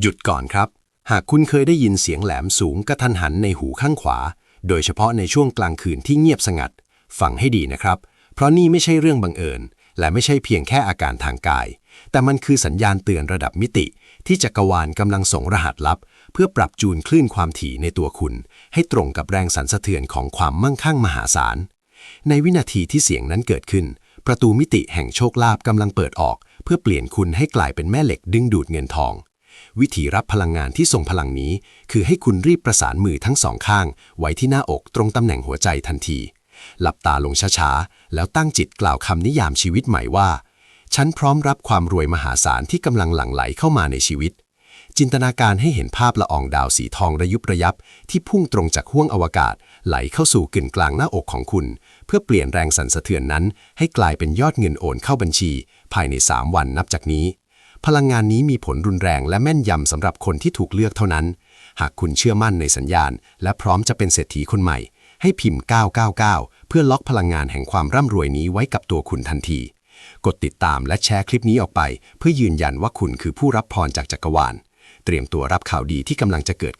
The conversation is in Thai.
หยุดก่อนครับ หากคุณเคยได้ยินเสียงแหลมสูงกระทันหันในหูข้างขวา โดยเฉพาะในช่วงกลางคืนที่เงียบสงัด ฟังให้ดีนะครับ เพราะนี่ไม่ใช่เรื่องบังเอิญ และไม่ใช่เพียงแค่อาการทางกาย แต่มันคือสัญญาณเตือนระดับมิติ ที่จักรวาลกำลังส่งรหัสลับ เพื่อปรับจูนคลื่นความถี่ในตัวคุณ ให้ตรงกับแรงสั่นสะเทือนของความมั่งคั่งมหาศาล ในวินาทีที่เสียงนั้นเกิดขึ้น ประตูมิติแห่งโชคลาภกำลังเปิดออก เพื่อเปลี่ยนคุณให้กลายเป็นแม่เหล็กดึงดูดเงินทอง วิธีรับพลังงานที่ส่งพลังนี้ คือให้คุณรีบประสานมือทั้งสองข้าง ไว้ที่หน้าอกตรงตำแหน่งหัวใจทันที หลับตาลงช้าๆ แล้วตั้งจิตกล่าวคำนิยามชีวิตใหม่ว่า ฉันพร้อมรับความรวยมหาศาลที่กำลังหลั่งไหลเข้ามาในชีวิต จินตนาการให้เห็นภาพละอองดาวสีทองระยุบระยับ ที่พุ่งตรงจากห้วงอวกาศ ไหลเข้าสู่กึ่งกลางหน้าอกของคุณ เพื่อเปลี่ยนแรงสั่นสะเทือนนั้น ให้กลายเป็นยอดเงินโอนเข้าบัญชี ภายใน 3 วันนับจากนี้ พลังงานนี้มีผลรุนแรงและแม่นยำสำหรับคนที่ถูกเลือกเท่านั้น หากคุณเชื่อมั่นในสัญญาณ และพร้อมจะเป็นเศรษฐีคนใหม่ ให้พิมพ์ 999 เพื่อล็อกพลังงานแห่งความร่ำรวยนี้ไว้กับตัวคุณทันที กดติดตามและแชร์คลิปนี้ออกไป เพื่อยืนยันว่าคุณคือผู้รับพรจากจักรวาล เตรียมตัวรับข่าวดีที่กำลังจะเกิดขึ้น